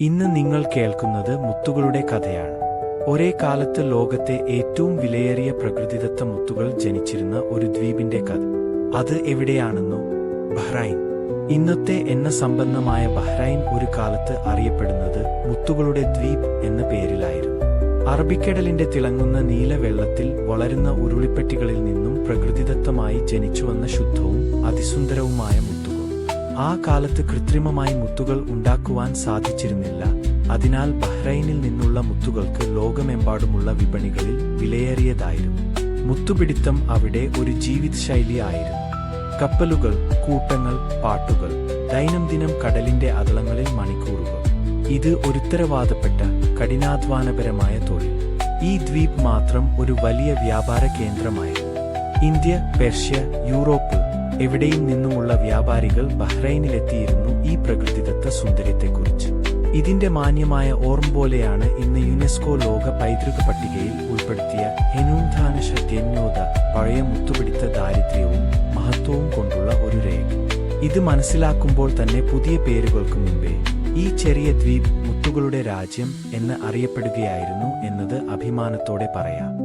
ഇന്ന് നിങ്ങൾ കേൾക്കുന്നത് മുത്തുകളുടെ കഥയാണ്. ഒരേ കാലത്ത് ലോകത്തെ ഏറ്റവും വിലയേറിയ പ്രകൃതിദത്ത മുത്തുകൾ ജനിച്ചിരുന്ന ഒരു ദ്വീപിന്റെ കഥ. അത് എവിടെയാണെന്നോ? ബഹ്റൈൻ. ഇന്നത്തെ എണ്ണ സമ്പന്നമായ ബഹ്റൈൻ ഒരു കാലത്ത് അറിയപ്പെടുന്നത് മുത്തുകളുടെ ദ്വീപ് എന്ന പേരിലായിരുന്നു. അറബിക്കടലിന്റെ തിളങ്ങുന്ന നീലവെള്ളത്തിൽ വളരുന്ന ഉരുളിപ്പെട്ടികളിൽ നിന്നും പ്രകൃതിദത്തമായി ജനിച്ചുവന്ന ശുദ്ധവും അതിസുന്ദരവുമായ ആ കാലത്ത് കൃത്രിമമായി മുത്തുകൾ ഉണ്ടാക്കുവാൻ സാധിച്ചിരുന്നില്ല. അതിനാൽ ബഹ്റൈനിൽ നിന്നുള്ള മുത്തുകൾക്ക് ലോകമെമ്പാടുമുള്ള വിപണികളിൽ വിലയേറിയതായിരുന്നു. മുത്തുപിടിത്തം അവിടെ ഒരു ജീവിതശൈലി ആയിരുന്നു. കപ്പലുകൾ കൂട്ടങ്ങൾ പാട്ടുകൾ ദൈനംദിനം കടലിന്റെ അതളങ്ങളിൽ മണിക്കൂറുകൾ. ഇത് ഒരുത്തരവാദപ്പെട്ട കഠിനാധ്വാനപരമായ തൊഴിൽ. ഈ ദ്വീപ് മാത്രം ഒരു വലിയ വ്യാപാര കേന്ദ്രമായിരുന്നു. ഇന്ത്യ പേർഷ്യ യൂറോപ്പ് എവിടെയും നിന്നുമുള്ള വ്യാപാരികൾ ബഹ്റൈനിലെത്തിയിരുന്നു ഈ പ്രകൃതിദത്ത സുന്ദര്യത്തെക്കുറിച്ച് ഇതിന്റെ മാന്യമായ ഓർമ്മ പോലെയാണ് ഇന്ന് യുനെസ്കോ ലോക പൈതൃക പട്ടികയിൽ ഉൾപ്പെടുത്തിയ ദ്യന്യോത പഴയ മുത്തുപിടിത്ത ദാരിദ്ര്യവും മഹത്വവും കൊണ്ടുള്ള ഒരു രേഖ. ഇത് മനസ്സിലാക്കുമ്പോൾ തന്നെ പുതിയ പേരുകൾക്ക് മുമ്പേ ഈ ചെറിയ ദ്വീപ് മുത്തുകളുടെ രാജ്യം എന്ന് അറിയപ്പെടുകയായിരുന്നു എന്നത് അഭിമാനത്തോടെ പറയാം.